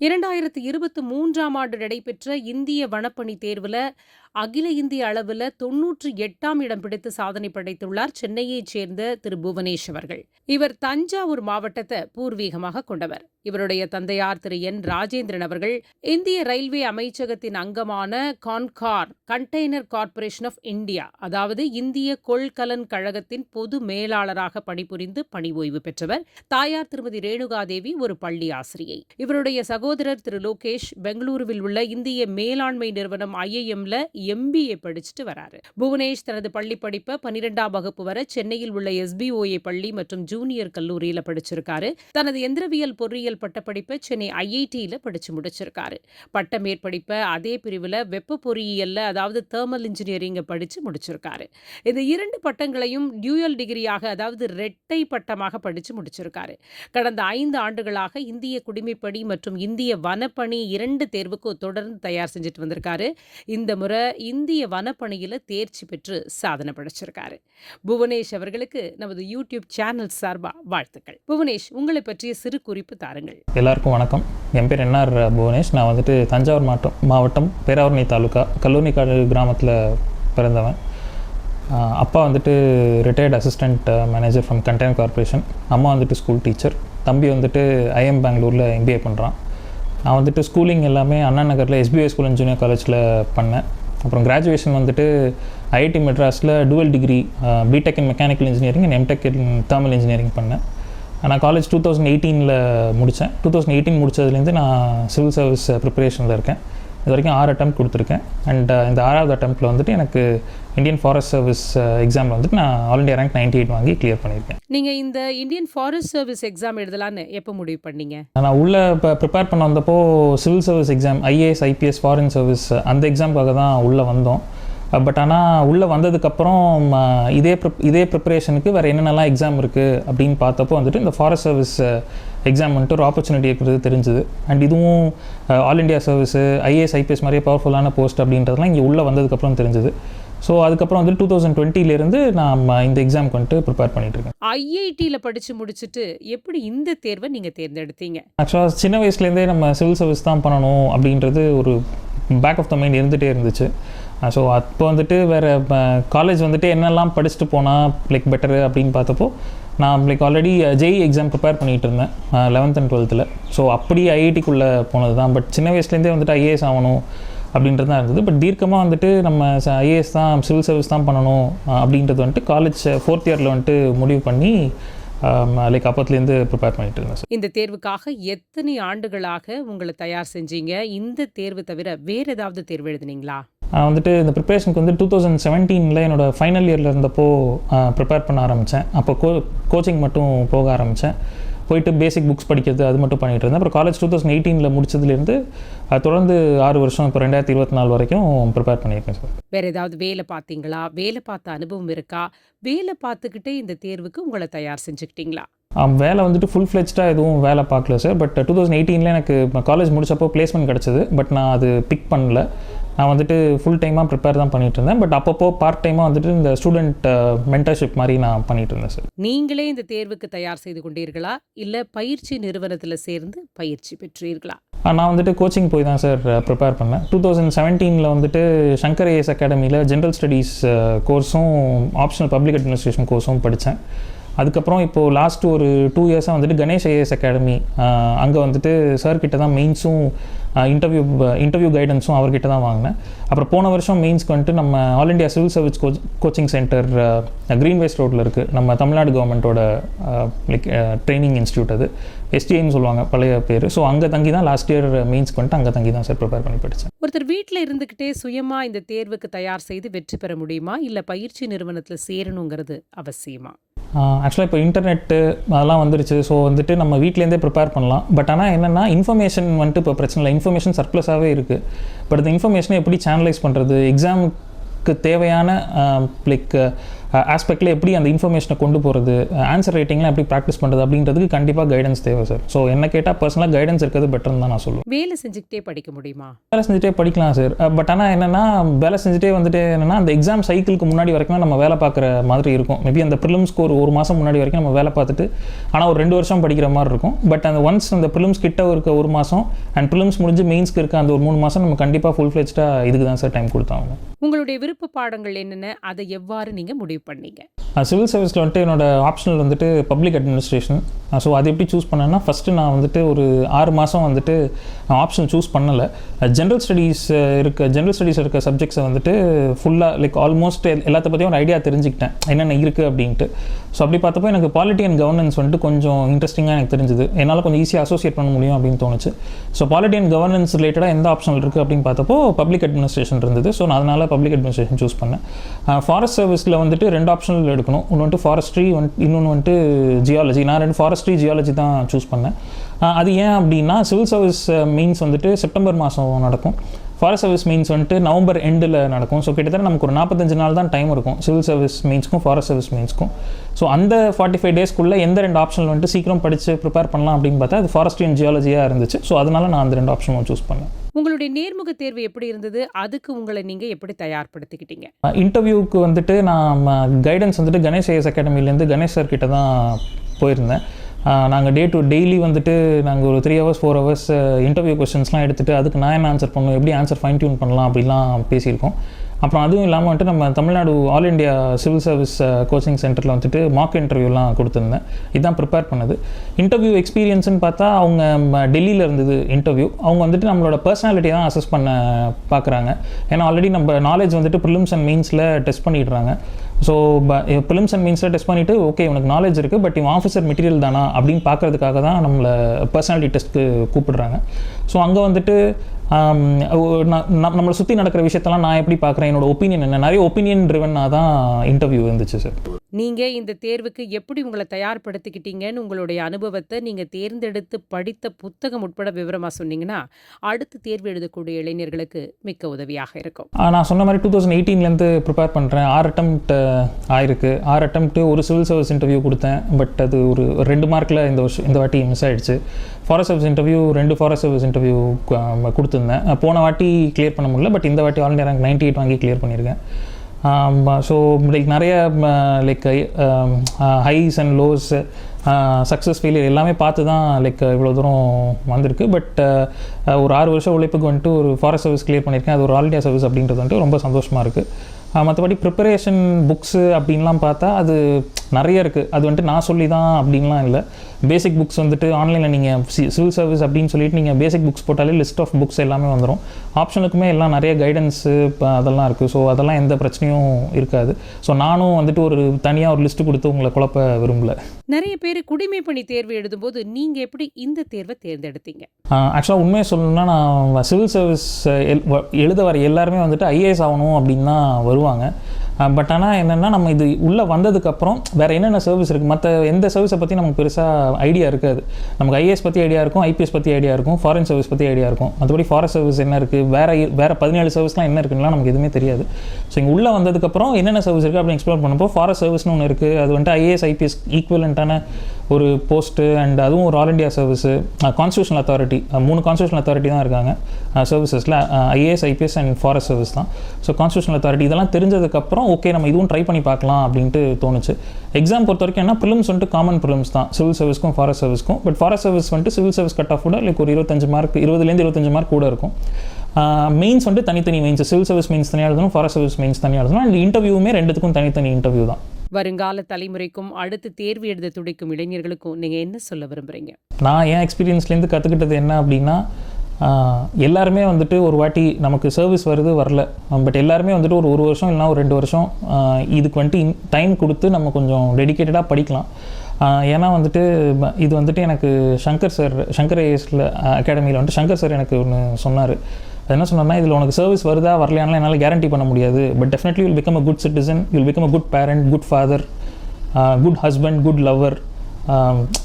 இரண்டாயிரத்தி இருபத்து மூன்றாம் ஆண்டு நடைபெற்ற இந்திய வனப்பணி தேர்வுல அகில இந்திய அளவில் தொன்னூற்றி எட்டாம் இடம் பிடித்து சாதனை படைத்துள்ளார் சென்னையைச் சேர்ந்த திரு. புவனேஷ் அவர்கள். இவர் தஞ்சாவூர் மாவட்டத்தை பூர்வீகமாக கொண்டவர். இவருடைய தந்தையார் திரு. என். ராஜேந்திரன் அவர்கள் இந்திய ரயில்வே அமைச்சகத்தின் அங்கமான Concor container corporation of India அதாவது இந்திய கொள்கலன் கழகத்தின் பொது மேலாளராக பணிபுரிந்து பணி ஓய்வு பெற்றவர். தாயார் திருமதி ரேணுகாதேவி ஒரு பள்ளி ஆசிரியை. இவருடைய சகோதரர் திரு. லோகேஷ் பெங்களூருவில் உள்ள இந்திய மேலாண்மை நிறுவனம் ஐஐஎம்ல எம்பிஏ படிச்சுட்டு வராரு. புவனேஷ் தனது பள்ளி படிப்பை பன்னிரெண்டாம் வகுப்பு வரை சென்னையில் உள்ள எஸ்பிஓஏ பள்ளி மற்றும் ஜூனியர் கல்லூரியில படிச்சிருக்காரு. தனது எந்திரவியல் பொறியியல் பட்டப்படிப்பை சென்னை ஐஐடியில படிச்சு முடிச்சிருக்காரு. பட்ட மேற்படிப்பை அதே பிரிவில் வெப்ப பொறியியல்ல அதாவது தேர்மல் இன்ஜினியரிங்கை படிச்சு முடிச்சிருக்காரு. இந்த இரண்டு பட்டங்களையும் டியூயல் டிகிரியாக அதாவது ரெட்டை பட்டமாக படிச்சு முடிச்சிருக்காரு. கடந்த ஐந்து ஆண்டுகளாக இந்திய குடிமைப்பணி மற்றும் இந்திய வனப்பணி இரண்டு தேர்வுக்கும் தொடர்ந்து தயார் செஞ்சுட்டு வந்திருக்காரு. இந்த முறை இந்திய வனப்பணியில் தேர்ச்சி பெற்று சாதனை படைச்சிருக்காரு. புவனேஷ் அவர்களுக்கு நமது யூடியூப் சேனல் சார்பா வாழ்த்துக்கள். புவனேஷ் உங்களை பற்றிய சிறு குறிப்பு தாருங்கள். எல்லாருக்கும் வணக்கம். என் பேர் என்ஆர் புவனேஷ். நான் வந்துட்டு தஞ்சாவூர் மாவட்டம் மாவட்டம் பேராவூர்ணி தாலுக்கா கல்லூரிக்காடு கிராமத்தில் பிறந்தவன். அப்பா வந்துட்டு retired assistant manager from container corporation அம்மா வந்துட்டு ஸ்கூல் டீச்சர் தம்பி வந்துட்டு ஐஎம் பெங்களூரில் எம்பிஏ பண்ணுறான் நான் வந்துட்டு ஸ்கூலிங் எல்லாமே அண்ணா நகரில் எஸ்பிஐ ஸ்கூல் அண்ட் ஜூனியர் காலேஜில் பண்ணேன். அப்புறம் கிராஜுவேஷன் வந்துட்டு ஐஐடி மெட்ராஸில் dual degree BTech in mechanical engineering and MTech in thermal engineering பண்ணேன். நான் காலேஜ் டூ தௌசண்ட் எயிட்டீனில் முடித்தேன் டூ தௌசண்ட் எயிட்டீன் முடிச்சதுலேருந்து நான் சிவில் சர்வீஸ் ப்ரிப்பரேஷனில் இருக்கேன். இது வரைக்கும் ஆறு அட்டம் கொடுத்துருக்கேன். அண்ட் இந்த ஆறாவது அட்டம்ப்டில் வந்துட்டு எனக்கு இந்தியன் ஃபாரஸ்ட் சர்வீஸ் எக்ஸாமில் வந்துட்டு நான் all India rank ninety eight வாங்கி கிளியர் பண்ணியிருக்கேன். நீங்க இந்த இந்தியன் ஃபாரஸ்ட் சர்வீஸ் எக்ஸாம் எழுதலான்னு எப்போ முடிவு பண்ணீங்க? நான் உள்ளே இப்போ ப்ரிப்பேர் பண்ண வந்தப்போ civil service exam IAS IPS foreign service அந்த எக்ஸாமுக்காக தான் உள்ளே வந்தோம். பட் ஆனால் உள்ளே வந்ததுக்கப்புறம் இதே ப்ரிப் இதே ப்ரிப்பரேஷனுக்கு வேறு என்னென்னலாம் எக்ஸாம் இருக்குது அப்படின்னு பார்த்தப்போ வந்துட்டு இந்த ஃபாரஸ்ட் சர்வீஸ் எக்ஸாம் வந்துட்டு ஒரு ஆப்பர்ச்சுனிட்டி இருக்கிறது தெரிஞ்சுது. அண்ட் இதுவும் all India service IAS IPS மாதிரியே பவர்ஃபுல்லான போஸ்ட் அப்படின்றதுலாம் இங்கே உள்ளே வந்ததுக்கப்புறம் தெரிஞ்சுது. ஸோ அதுக்கப்புறம் வந்து டூ தௌசண்ட் டுவெண்ட்டிலேருந்து நான் இந்த எக்ஸாமுக்கு வந்துட்டு ப்ரிப்பேர் பண்ணிகிட்ருக்கேன் ஐஐடியில் படிச்சு முடிச்சுட்டு எப்படி இந்த தேர்வை நீங்க தேர்ந்தெடுத்தீங்க? ஆக்சுவலாக சின்ன வயசுலேருந்தே நம்ம சிவில் சர்வீஸ் தான் பண்ணணும் அப்படின்றது ஒரு பேக் ஆஃப் த மைண்ட் இருந்துகிட்டே இருந்துச்சு. ஸோ அப்போ வந்துட்டு வேறு காலேஜ் வந்துட்டு என்னெல்லாம் படிச்சுட்டு போனால் லைக் பெட்டரு அப்படின்னு பார்த்தப்போ நான் like already Jai exam prepare பண்ணிகிட்டு இருந்தேன். லெவன்த் அண்ட் டுவெல்த்தில் ஸோ அப்படி ஐஐடிக்குள்ளே போனது தான் பட் சின்ன வயசுலேருந்தே வந்துட்டு ஐஏஎஸ் ஆகணும் அப்படின்றது தான் இருந்தது. பட் தீர்க்கமாக வந்துட்டு நம்ம ஐஏஎஸ் தான் சிவில் சர்வீஸ் தான் பண்ணணும் அப்படின்றது வந்துட்டு காலேஜ் ஃபோர்த் இயரில் வந்துட்டு முடிவு பண்ணி லைக் அப்பத்துலேருந்து ப்ரிப்பேர் பண்ணிட்டு இருந்தேன் இந்த தேர்வுக்காக எத்தனை ஆண்டுகளாக உங்களை தயார் செஞ்சீங்க? இந்த தேர்வு தவிர வேறு ஏதாவது தேர்வு எழுதுனீங்களா? வந்துட்டு இந்த ப்ரிப்பரேஷனுக்கு வந்து டூ தௌசண்ட் செவன்டீனில் என்னோட ஃபைனல் இயரில் இருந்தப்போ ப்ரிப்பேர் பண்ண ஆரம்பித்தேன் அப்போ கோ கோச்சிங் மட்டும் போக ஆரம்பித்தேன் போயிட்டு பேசிக் புக்ஸ் படிக்கிறது அது மட்டும் பண்ணிகிட்டு இருந்தேன். அப்புறம் காலேஜ் டூ தௌசண்ட் எயிட்டீனில் முடிச்சதுலேருந்து அது தொடர்ந்து ஆறு வருஷம் இப்போ ரெண்டாயிரத்தி இருபத்தி நாலு வரைக்கும் ப்ரிப்பேர் பண்ணியிருக்கேன் சார். வேற ஏதாவது வேலை பார்த்தீங்களா? வேலை பார்த்த அனுபவம் இருக்கா? வேலை பார்த்துக்கிட்டே இந்த தேர்வுக்கு உங்களை தயார் செஞ்சுக்கிட்டீங்களா? வேலை வந்துட்டு ஃபுல் ஃப்ளெஜ்டாக எதுவும் வேலை பார்க்கல சார். பட் டூ தௌசண்ட் எயிட்டீனில் எனக்கு காலேஜ் முடிச்சப்போ பிளேஸ்மெண்ட் கிடச்சிது. பட் நான் அது பிக் பண்ணல. நான் வந்துட்டு ஃபுல் டைமாக ப்ரிப்பேர் தான் பண்ணிட்டு இருந்தேன். பட் அப்பப்போ பார்ட் டைமாக வந்துட்டு இந்த ஸ்டூடெண்ட் மென்டர்ஷிப் மாதிரி நான் பண்ணிட்டு இருந்தேன் சார் நீங்களே இந்த தேர்வுக்கு தயார் செய்து கொண்டீர்களா? இல்ல பயிற்சி நிறுவனத்துல சேர்ந்து பயிற்சி பெற்றீர்களா? நான் வந்துட்டு கோச்சிங் போய் தான் சார் ப்ரிப்பேர் பண்ணேன். டூ தௌசண்ட் செவன்டீனில் வந்துட்டு சங்கர் ஏஎஸ் அகாடமியில் ஜென்ரல் ஸ்டடீஸ் கோர்ஸும் ஆப்ஷனல் பப்ளிக் அட்மினிஸ்ட்ரேஷன் கோர்ஸும் படித்தேன் அதுக்கப்புறம் இப்போது லாஸ்ட் ஒரு டூ இயர்ஸாக வந்துட்டு கணேஷ் ஐஏஎஸ் அகாடமி அங்கே வந்துட்டு சார்கிட்ட தான் மெயின்ஸும் இன்டர்வியூ இன்டர்வியூ கைடன்ஸும் அவர்கிட்ட தான் வாங்கினேன். அப்புறம் போன வருஷம் மெயின்ஸ்க்கு வந்துட்டு நம்ம all India civil service coach coaching centre green ways ரோட்டில் இருக்குது நம்ம தமிழ்நாடு கவர்மெண்ட்டோட லைக் ட்ரைனிங் இன்ஸ்டியூட் அது. எஸ்டிஐன்னு சொல்லுவாங்க பழைய பேர். ஸோ அங்கே தங்கி தான் லாஸ்ட் இயர் மெயின்ஸ்க்கு வந்துட்டு அங்கே தங்கி தான் சார் ப்ரிப்பேர் பண்ணி படித்தேன் ஒருத்தர் வீட்டில் இருந்துக்கிட்டே சுயமாக இந்த தேர்வுக்கு தயார் செய்து வெற்றி பெற முடியுமா? இல்லை பயிற்சி நிறுவனத்தில் சேரணுங்கிறது அவசியமா? ஆக்சுவலாக இப்போ இன்டர்நெட்டு அதெல்லாம் வந்துருச்சு. ஸோ வந்துட்டு நம்ம வீட்லேருந்தே ப்ரிப்பேர் பண்ணலாம். பட் ஆனால் என்னென்னா இன்ஃபர்மேஷன் வந்துட்டு இப்போ பிரச்சனை இல்லை. இன்ஃபர்மேஷன் சர்ப்ளஸாகவே இருக்குது பட் இந்த இன்ஃபர்மேஷனை எப்படி சேனலைஸ் பண்ணுறது எக்ஸாமுக்கு தேவையான லைக் ஆஸ்பெக்டில் எப்படி அந்த இன்ஃபர்மேஷனை கொண்டு போகிறது ஆன்சர் ரைட்டிங்லாம் எப்படி ப்ராக்டிஸ் பண்ணுறது அப்படின்றதுக்கு கண்டிப்பாக கைடன்ஸ் தேவை சார் ஸோ என்ன கேட்டால் பர்சனலாக கைடன்ஸ் இருக்கிறது பெட்டர்னு தான் நான் சொல்லுவேன். வேலை செஞ்சுக்கிட்டே படிக்க முடியுமா? வேலை செஞ்சுட்டே படிக்கலாம் சார் பட் ஆனால் என்னென்னா வேலை செஞ்சுட்டே வந்துட்டு என்னென்னா அந்த எக்ஸாம் சைக்கிளுக்கு முன்னாடி வரைக்கும் நம்ம வேலை பார்க்குற மாதிரி இருக்கும். மேபி அந்த ப்ரிலிம்ஸ்க்கு ஒரு ஒரு மாதம் முன்னாடி வரைக்கும் நம்ம வேலை பார்த்துட்டு ஆனால் ஒரு ரெண்டு வருஷம் படிக்கிற மாதிரி இருக்கும். பட் அந்த ஒன்ஸ் அந்த ப்ரிலிம்ஸ் கிட்ட இருக்க ஒரு மாதம் அண்ட் ப்ரிலிம்ஸ் முடிஞ்சு மெயின்ஸ்க்கு இருக்க அந்த ஒரு மூணு மாதம் நம்ம கண்டிப்பாக ஃபுல் ஃப்ளெஜ்டாக இதுக்கு தான் சார் டைம் கொடுத்தாங்க உங்களுடைய விருப்ப பாடங்கள் என்னென்ன? அதை எவ்வாறு நீங்க முடிவு பண்ணீங்க. சிவில் சர்வீஸில் வந்துட்டு என்னோடய ஆப்ஷனல் வந்துட்டு பப்ளிக் அட்மினிஸ்ட்ரேஷன் ஸோ அது எப்படி சூஸ் பண்ணேன்னா ஃபஸ்ட்டு நான் வந்துட்டு ஒரு ஆறு மாதம் வந்துட்டு ஆப்ஷன் சூஸ் பண்ணலை. ஜென்ரல் ஸ்டடீஸ் இருக்க ஜென்ரல் ஸ்டடீஸ் இருக்க சப்ஜெக்ட்ஸை வந்துட்டு ஃபுல்லாக லைக் ஆல்மோஸ்ட் எல்லாத்த பற்றியும் ஒரு ஐடியா தெரிஞ்சுக்கிட்டேன். என்னென்ன இருக்குது அப்படின்ட்டு. ஸோ அப்படி பார்த்தப்போ எனக்கு பாலிட்டி அண்ட் கவர்னன்ஸ் வந்துட்டு கொஞ்சம் இன்ட்ரெஸ்டிங்காக எனக்கு தெரிஞ்சுது. என்னால் கொஞ்சம் ஈஸியாக அசோசியேட் பண்ண முடியும் அப்படின்னு தோணுச்சு. ஸோ பாலிட்டி அண்ட் கவர்னன்ஸ் ரிலேட்டடாக எந்த ஆப்ஷன் இருக்குது அப்படின்னு பார்த்தப்போ பப்ளிக் அட்மினிஸ்ட்ரேஷன் இருந்தது. ஸோ நான் அதனால் பப்ளிக் அட்மினிஸ்ட்ரேஷன் சூஸ் பண்ணேன். ஃபாரஸ்ட் சர்வீஸில் வந்துட்டு ரெண்டு ஆப்ஷனில் எடுக்கணும். ஒன்று வந்துட்டு ஃபாரஸ்ட்ரி ஒன் இன்னொன்று வந்துட்டு ஜியாலஜி நான் ரெண்டு ஃபாரஸ்ட்ரி ஜியாலஜி தான் சூஸ் பண்ணேன். அது ஏன் அப்படின்னா சிவில் சர்வீஸ் மீன்ஸ் வந்துட்டு செப்டம்பர் மாதம் நடக்கும். ஃபாரஸ்ட் சர்வீஸ் மீன்ஸ் வந்துட்டு நவம்பர் எண்டில் நடக்கும். ஸோ கிட்டத்தட்ட நமக்கு ஒரு நாற்பத்தஞ்சு நாள் தான் டைம் இருக்கும். சிவில் சர்வீஸ் மீன்ஸ்க்கும் ஃபாரஸ்ட் சர்வீஸ் மீன்ஸ்க்கும் ஸோ அந்த ஃபார்ட்டி ஃபைவ் டேஸ்க்குள்ளே எந்த ரெண்டு ஆப்ஷன் வந்துட்டு சீக்கிரம் படித்து ப்ரிப்பேர் பண்ணலாம் அப்படின்னு பார்த்தா அது ஃபாரஸ்ட்ரி அண்ட் ஜியாலஜியாக இருந்துச்சு. ஸோ அதனால நான் அந்த ரெண்டு ஆப்ஷனும் சூஸ் பண்ணேன். உங்களுடைய நேர்முக தேர்வு எப்படி இருந்தது? அதுக்கு உங்களை நீங்க எப்படி தயார்படுத்திக்கிட்டீங்க? இன்டர்வியூக்கு வந்துட்டு நான் கைடன்ஸ் வந்துட்டு கணேஷ் ஐஎஸ் அகாடமிலேருந்து கணேஷ் சார் கிட்ட தான் போயிருந்தேன். நாங்கள் டே டு டெய்லி வந்துட்டு நாங்கள் ஒரு three hours four hours interview கொஸ்டின்ஸ்லாம் எடுத்துகிட்டு அதுக்கு நான் என்ன ஆன்சர் பண்ணணும் எப்படி ஆன்சர் ஃபைன் டியூன் பண்ணலாம் அப்படிலாம் பேசியிருக்கோம். அப்புறம் அதுவும் இல்லாமல் வந்துட்டு நம்ம Tamil Nadu all India civil service coaching சென்டரில் வந்துட்டு மாக் இன்டர்வியூலாம் கொடுத்துருந்தேன். இதுதான் ப்ரிப்பேர் பண்ணது. இன்டர்வியூ எக்ஸ்பீரியன்ஸ்னு பார்த்தா அவங்க டெல்லியில் இருந்தது இன்டர்வியூ அவங்க வந்துட்டு நம்மளோட பர்சனாலிட்டி தான் அசஸ் பண்ண பார்க்குறாங்க ஏன்னா ஆல்ரெடி நம்ம நாலேஜ் வந்துட்டு ப்ரிலிம்ஸ் அண்ட் மீன்ஸில் டெஸ்ட் பண்ணிடுறாங்க. ஸோ ப்ரிலிம்ஸ் அண்ட் மீன்ஸில் டெஸ்ட் பண்ணிவிட்டு ஓகே உனக்கு நாலேஜ் இருக்குது பட் இவன் ஆஃபீஸர் மெட்டீரியல் தானா? அப்படின்னு பார்க்குறதுக்காக தான் நம்மளை பர்சனாலிட்டி டெஸ்ட்டுக்கு கூப்பிடுறாங்க. ஸோ அங்கே வந்துட்டு நம்மளை சுற்றி நடக்கிற விஷயத்தெல்லாம் நான் எப்படி பார்க்குறேன்? என்னோட ஒப்பீனியன் என்ன? நிறைய ஒப்பீனியன் ட்ரிவனாக தான் இன்டர்வியூ இருந்துச்சு சார் நீங்க இந்த தேர்வுக்கு எப்படி உங்களை தயார்படுத்திக்கிட்டீங்கன்னு உங்களுடைய அனுபவத்தை நீங்க தேர்ந்தெடுத்து படித்த புத்தகம் உட்பட விவரமா சொன்னீங்கன்னா அடுத்து தேர்வு எழுதக்கூடிய இளைஞர்களுக்கு மிக்க உதவியாக இருக்கும். நான் சொன்ன மாதிரி டூ தௌசண்ட் எயிட்டீன்லேருந்து ப்ரிப்பேர் பண்ணுறேன் ஆறு அட்டம்ப்ட் ஆயிருக்கு. ஆறு அட்டம்ப்ட் ஒரு சிவில் சர்வீஸ் இன்டர்வியூ கொடுத்தேன். பட் அது ஒரு ரெண்டு மார்க்கில் இந்த வருஷம் இந்த வாட்டி மிஸ் ஆயிடுச்சு. ஃபாரஸ்ட் சர்வீஸ் இன்டர்வியூ ரெண்டு ஃபாரஸ்ட் சர்வீஸ் இன்டர்வியூ கொடுத்துருந்தேன். போன வாட்டி கிளியர் பண்ண முடியல. பட் இந்த வாட்டி ஆல் ரேங்க் நைன்டி எயிட் வாங்கி கிளியர் பண்ணியிருக்கேன். Um, uh, ஸோ லைக் நிறைய like highs and lows success failure எல்லாமே பார்த்து தான் லைக் uh, இவ்வளோ தூரம் வந்திருக்கு. பட் uh, ஒரு ஆறு வருஷம் உழைப்புக்கு வந்துட்டு ஒரு ஃபாரஸ்ட் சர்வீஸ் கிளியர் பண்ணியிருக்கேன். அது ஒரு ஆல் இண்டியா சர்வீஸ் அப்படின்றது வந்துட்டு ரொம்ப சந்தோஷமாக இருக்குது மற்றபடி ப்ரிப்பரேஷன் புக்ஸு அப்படின்லாம் பார்த்தா அது நிறைய இருக்குது அது வந்துட்டு நான் சொல்லி தான் அப்படின்லாம் இல்லை. பேசிக் புக்ஸ் வந்துட்டு ஆன்லைனில் நீங்கள் சிவில் சர்வீஸ் அப்படின்னு சொல்லிட்டு நீங்கள் பேசிக் புக்ஸ் போட்டாலே லிஸ்ட் ஆஃப் புக்ஸ் எல்லாமே வந்துடும் ஆப்ஷனுக்குமே எல்லாம் நிறைய கைடன்ஸு அதெல்லாம் இருக்குது ஸோ அதெல்லாம் எந்த பிரச்சனையும் இருக்காது. ஸோ நானும் வந்துட்டு ஒரு தனியாக ஒரு லிஸ்ட்டு கொடுத்து உங்களை குழப்ப விரும்பல. நிறைய பேர் குடிமை பணி தேர்வு எழுதும்போது நீங்க எப்படி இந்த தேர்வை தேர்ந்தெடுத்தீங்க? ஆக்சுவலாக உண்மையை சொல்லணும்னா நான் சிவில் சர்வீஸ் எழுத வர எல்லாருமே வந்துட்டு ஐஏஎஸ் ஆகணும் அப்படின்னு தான் வருவாங்க பட் ஆனால் என்னென்னா நம்ம இது உள்ளே வந்ததுக்கப்புறம் வேறு என்னென்ன சர்வீஸ் இருக்குது மற்ற எந்த சர்வீஸை பற்றி நமக்கு பெருசாக ஐடியா இருக்காது. நமக்கு ஐஏஎஸ் பற்றி ஐடியா இருக்கும் ஐபிஎஸ் பற்றி ஐடியா இருக்கும் ஃபாரின் சர்வீஸ் பற்றி ஐடியா இருக்கும். மற்றபடி ஃபாரஸ்ட் சர்வீஸ் என்ன இருக்குது வேறு வேறு பதினேழு சர்வீஸ்லாம் என்ன இருக்குன்னா நமக்கு எதுவுமே தெரியாது. ஸோ இங்கே உள்ளே வந்ததுக்கப்புறம் என்னென்ன சர்வீஸ் இருக்குது அப்படின்னு எக்ஸ்ப்ளோர் பண்ணப்போ ஃபாரஸ்ட் சர்வீஸ்னு ஒன்று இருக்குது அது வந்துட்டு ஐஏஎஸ் ஐபிஎஸ் ஈக்குவலண்ட்டான ஒரு போஸ்ட்டு அண்ட் அதுவும் ஒரு all India service constitutional authority மூணு கான்ஸ்டியூஷனல் அத்தாரிட்டி தான் இருக்காங்க. சர்வீசஸில் IAS IPS and forest service தான். ஸோ கான்ஸ்டியூஷனல் அத்தாரிட்டி இதெல்லாம் தெரிஞ்சதுக்கப்புறம் ஓகே நம்ம இதுவும் ட்ரை பண்ணி பார்க்கலாம் அப்படின்ட்டு தோணுச்சு. எக்ஸாம் பொறுத்த வரைக்கும் என்ன ப்ரிலிம்ஸ் வந்துட்டு காமன் ப்ரிலிம்ஸ் தான். சிவில் சர்வீஸ்க்கும் ஃபாரஸ்ட் சர்வீஸ்க்கும் பட் ஃபாரஸ்ட் சர்வீஸ் வந்துட்டு சிவில் சர்வீஸ் கட் ஆஃப் கூட லைக் ஒரு இருபத்தஞ்சு மார்க் இருபதுலேருந்து இருபத்தஞ்சு மார்க் கூட இருக்கும். மெயின்ஸ் வந்துட்டு தனித்தனி மெயின்ஸ் சிவில் சர்வீஸ் மெயின்ஸ் தனியாக எழுதணும் ஃபாரஸ்ட் சர்வீஸ் மெயின்ஸ் தனியாக எழுதணும். அண்ட் இன்டர்வியூமே ரெண்டுத்துக்கும் தனித்தனி இன்டர்வியூ தான். வருங்கால தலைமுறைக்கும் அடுத்து தேர்வு எழுத துடிக்கும் இளைஞர்களுக்கும் நீங்கள் என்ன சொல்ல விரும்புகிறீங்க நான் என் எக்ஸ்பீரியன்ஸ்லேருந்து கற்றுக்கிட்டது என்ன அப்படின்னா எல்லாருமே வந்துட்டு ஒரு வாட்டி நமக்கு சர்வீஸ் வருது வரல. பட் எல்லாருமே வந்துட்டு ஒரு ஒரு வருஷம் இல்லைனா ஒரு ரெண்டு வருஷம் இதுக்கு வந்துட்டு டைம் கொடுத்து நம்ம கொஞ்சம் டெடிக்கேட்டடாக படிக்கலாம். ஏன்னா வந்துட்டு இது வந்துட்டு எனக்கு சங்கர் சார் சங்கர் ஐஎஸ்ல அகாடமியில் வந்துட்டு சங்கர் சார் எனக்கு ஒன்று சொன்னார். அது என்ன சொன்னார்னா இதில் உனக்கு சர்வீஸ் வருதா வரலையானலாம் என்னால் கேரண்டி பண்ண முடியாது. But definitely will become a good citizen will become a good parent good father good husband good lover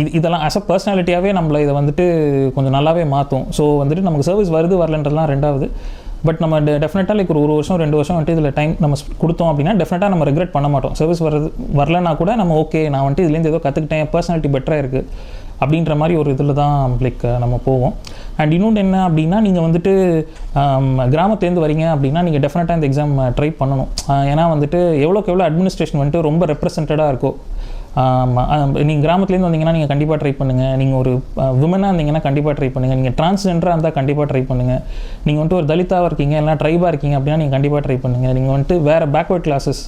இது இதெல்லாம் ஆஸ் அ பர்சனாலிட்டியாகவே நம்மளை இதை வந்துட்டு கொஞ்சம் நல்லாவே மாற்றும் ஸோ வந்துட்டு நமக்கு சர்வீஸ் வருது வரலன்றதுலாம் ரெண்டாவது. பட் நம்ம டெஃபினட்டாக லைக் ஒரு ஒரு வருஷம் ரெண்டு வருஷம் வந்துட்டு இதில் டைம் நம்ம கொடுத்தோம் அப்படின்னா டெஃபினட்டாக நம்ம ரெக்ரெட் பண்ண மாட்டோம். சர்வீஸ் வரது வரலனா கூட நம்ம ஓகே நான் வந்துட்டு இதுலேருந்து ஏதோ கற்றுக்கிட்டேன் பர்சனாலிட்டி பெட்டராக இருக்குது அப்படின்ற மாதிரி ஒரு இதில் தான் லைக் நம்ம போவோம். அண்ட் இன்னொன்று என்ன அப்படின்னா நீங்கள் வந்துட்டு கிராமத்துலேருந்து வரீங்க அப்படின்னா நீங்கள் டெஃபினட்டாக இந்த எக்ஸாம் ட்ரை பண்ணணும். ஏன்னா வந்துட்டு எவ்வளோக்கு எவ்வளோ அட்மினிஸ்ட்ரேஷன் வந்துட்டு ரொம்ப ரெப்ரசன்டடாக இருக்கோ நீங்கள் கிராமத்துலேருந்து வந்தீங்கன்னா நீங்கள் கண்டிப்பாக ட்ரை பண்ணுங்கள் நீங்கள் ஒரு விமனாக இருந்தீங்கன்னா கண்டிப்பாக ட்ரை பண்ணுங்கள் நீங்கள் டிரான்ஸ்ஜெண்டராக இருந்தால் கண்டிப்பாக ட்ரை பண்ணுங்கள் நீங்கள் வந்துட்டு ஒரு தலித்தாவாக இருக்கீங்க இல்லைனா ட்ரைபாக இருக்கீங்க அப்படின்னா நீங்கள் கண்டிப்பாக ட்ரை பண்ணுங்கள் நீங்கள் வந்துட்டு வேறு பேக்வர்ட் கிளாஸஸ்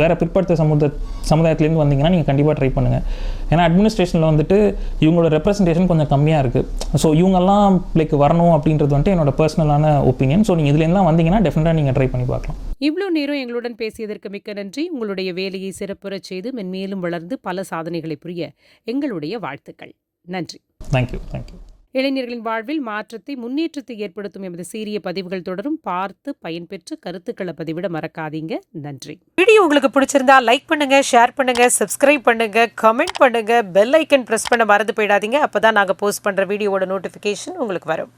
வேறு பிற்படுத்த சமுத சமுதாயத்துலேருந்து வந்தீங்கன்னா நீங்கள் கண்டிப்பாக ட்ரை பண்ணுங்கள் ஏன்னா அட்மினிஸ்ட்ரேஷனில் வந்துட்டு இவங்களோட ரெப்ரசன்டேஷன் கொஞ்சம் கம்மியாக இருக்குது ஸோ இவங்கெல்லாம் லைக் வரணும் அப்படின்றது வந்துட்டு என்னோட பர்சனலான ஒப்பீனியன் ஸோ நீங்கள் இதுலேருந்துலாம் வந்தீங்கன்னா டெஃபினட்டாக நீங்கள் ட்ரை பண்ணி பார்க்கலாம். இவ்வளோ நேரம் எங்களுடன் பேசியதற்கு மிக்க நன்றி. உங்களுடைய வேலையை சிறப்புறச் செய்து மென்மேலும் வளர்ந்து பல சாதனைகளை புரிய எங்களுடைய வாழ்த்துக்கள். நன்றி. தேங்க்யூ தேங்க்யூ இளைஞர்களின் வாழ்வில் மாற்றத்தை முன்னேற்றத்தை ஏற்படுத்தும் எமது சீரிய பதிவுகள் தொடரும். பார்த்து பயன்பெற்று கருத்துக்களை பதிவிட மறக்காதீங்க. நன்றி. வீடியோ உங்களுக்கு பிடிச்சிருந்தா லைக் பண்ணுங்க ஷேர் பண்ணுங்க சப்ஸ்கிரைப் பண்ணுங்க கமெண்ட் பண்ணுங்க பெல் ஐக்கன் பிரஸ் பண்ண மறந்து போயிடாதீங்க. அப்பதான் நாங்க போஸ்ட் பண்ற வீடியோவோட நோட்டிபிகேஷன் உங்களுக்கு வரும்.